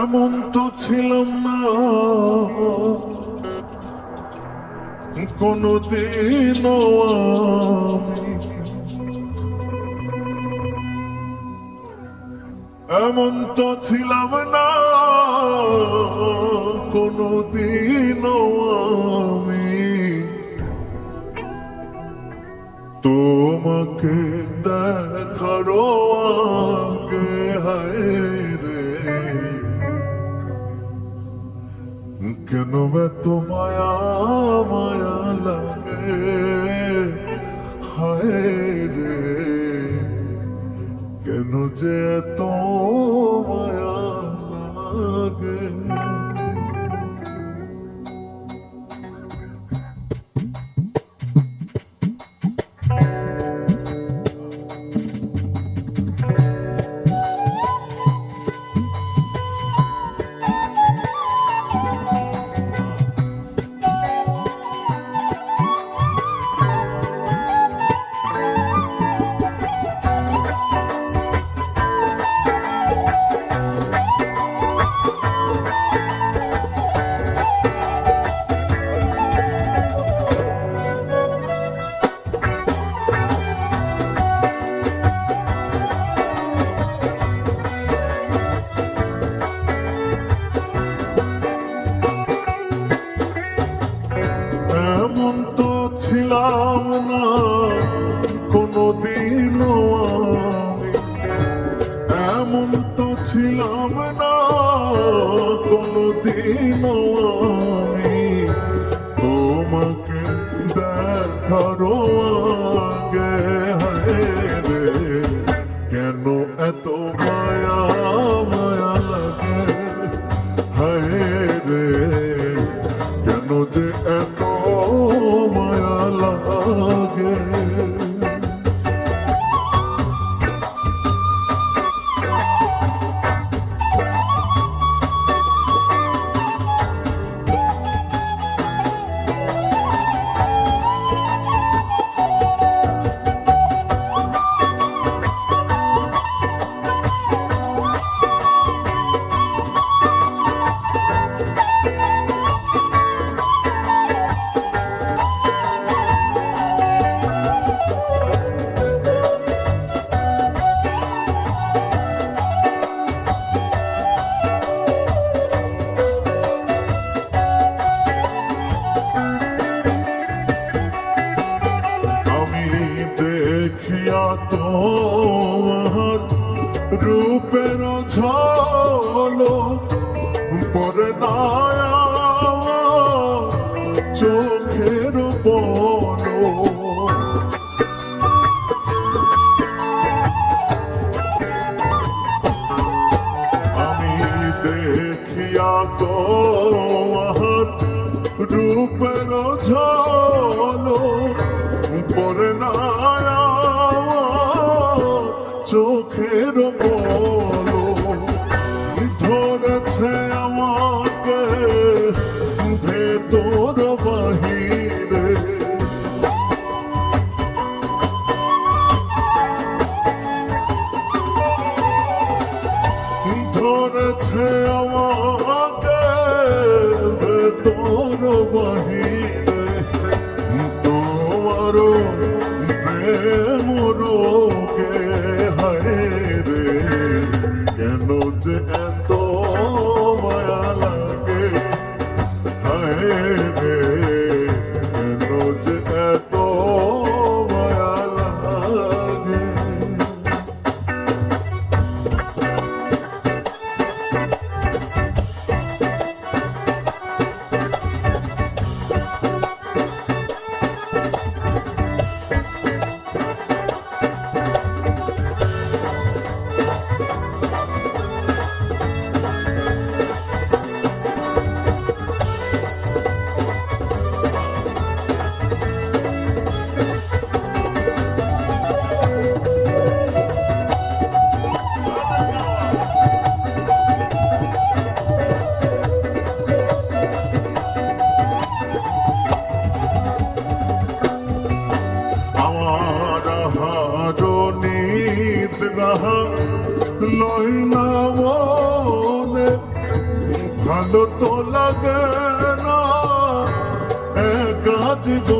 এমন তো ছিলাম না। কোনদিনও আমি। এমন তো ছিলাম না। কোনদিনও আমি। তোমাকে দেখারও আগে, হায় রে। কেন এত মায়া মায়া লাগে, হায় রে। কেন যে এত মায়া লাগে? ছিলাম না কোনো আমি এমন তো ছিলাম না কোনদিনও So. যাহা লয় না মনে ভালো তো লাগে না একা জীবনে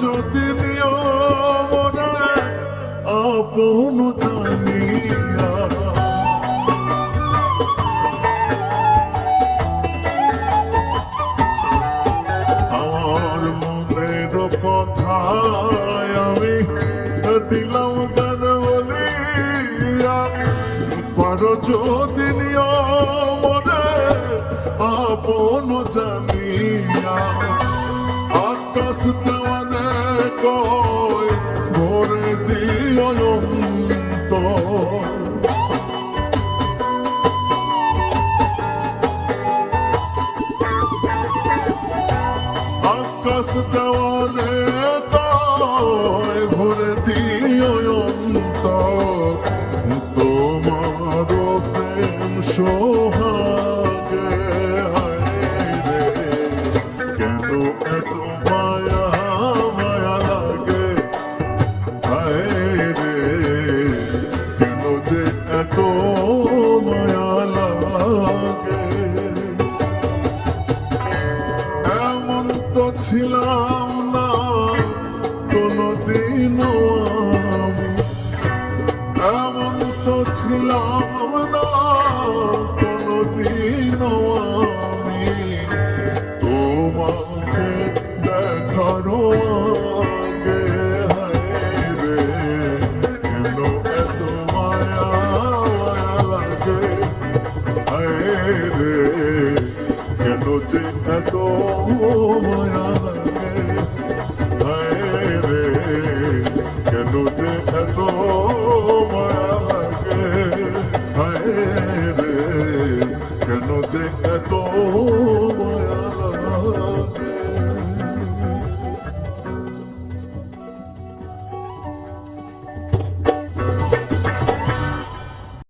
যদি নিয়মনে আপন জানিয়া। আমার মনের কথায় আমি দিলাম গান বলিয়া পারো যদি নিয়মনে আপন জানিয়া। আকাশ দেওয়ানে কয় ভরে দিও অন্তর তো ছিলাম না কোনদিনও আমি। এমন তো ছিলাম এত মায়া লাগে হায় রে কেন যে এত